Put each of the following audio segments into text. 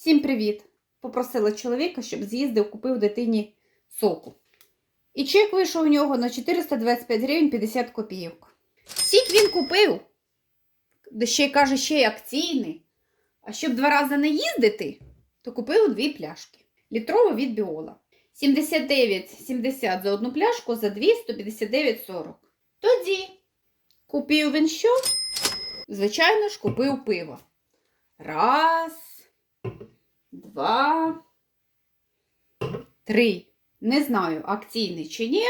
Всім привіт! Попросила чоловіка, щоб з'їздив, купив дитині соку. І чек вийшов у нього на 425 гривень 50 копійок. Сік він купив, де ще й каже, ще й акційний. А щоб два рази не їздити, то купив дві пляшки. Літрову від біола. 79,70 за одну пляшку, за дві 159,40. Тоді купив він що? Звичайно ж, купив пиво. Раз, два, три. Не знаю, акційний чи ні,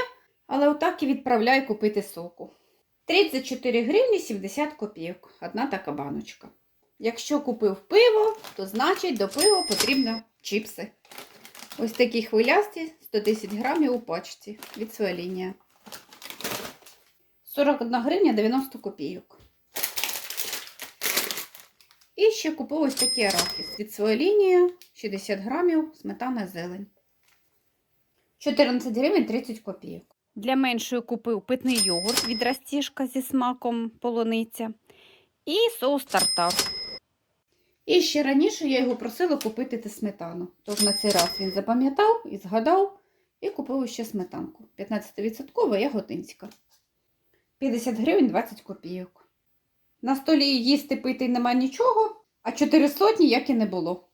але отак і відправляю купити соку. 34 гривні 70 копійок. Одна така баночка. Якщо купив пиво, то значить до пива потрібно чіпси. Ось такі хвилясті 110 грамів у пачці від своя лінія. 41 гривня 90 копійок. І ще купив ось такий арахіс від своєї лінії 60 грамів сметана зелень. 14 гривень 30 копійок. Для меншої купив питний йогурт від растіжка зі смаком полуниця і соус тартар. І ще раніше я його просила купити те сметану. Тож на цей раз він запам'ятав і згадав і купив ще сметанку. 15% яготинська. 50 гривень 20 копійок. На столі їсти пити нема нічого, а 4 сотні як і не було.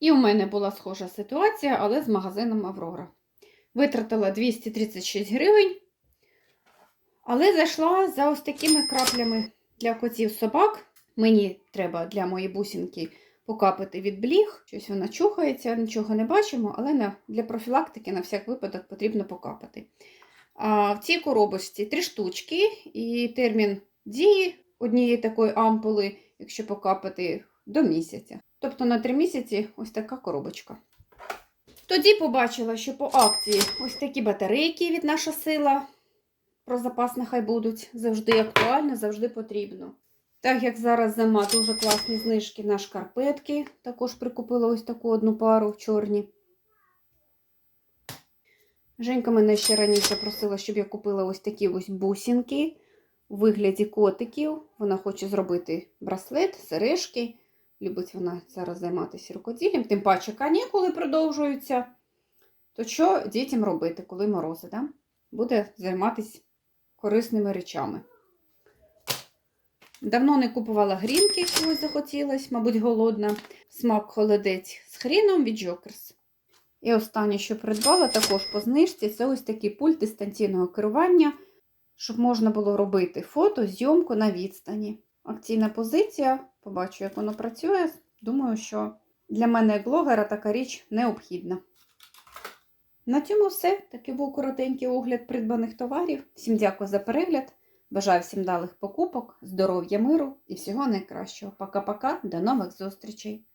І у мене була схожа ситуація, але з магазином Аврора. Витратила 236 гривень, але зайшла за ось такими краплями для котів собак. Мені треба для моєї бусинки покапати від бліг. Щось вона чухається, нічого не бачимо, але для профілактики на всяк випадок потрібно покапати. А в цій коробочці три штучки і термін дії однієї такої ампули, якщо покапати, до місяця. Тобто на три місяці ось така коробочка. Тоді побачила, що по акції ось такі батарейки від наша сила. Про запас нехай будуть завжди актуально, завжди потрібно. Так як зараз зима дуже класні знижки на шкарпетки, також прикупила ось таку одну пару в чорні. Женька мене ще раніше просила, щоб я купила ось такі ось бусинки у вигляді котиків. Вона хоче зробити браслет, сережки. Любить вона зараз займатися рукоділлям, тим паче канікули продовжуються. То що дітям робити, коли морози? Да? Буде займатися корисними речами. Давно не купувала грінки, чогось захотілось, мабуть, голодна. Смак холодець з хріном від Jokers. І останнє, що придбала, також по знижці, це ось такий пульт дистанційного керування, щоб можна було робити фото, зйомку на відстані. Акційна позиція, побачу, як воно працює. Думаю, що для мене, як блогера, така річ необхідна. На цьому все. Такий був коротенький огляд придбаних товарів. Всім дякую за перегляд. Бажаю всім далих покупок, здоров'я, миру і всього найкращого. Пока-пока, до нових зустрічей!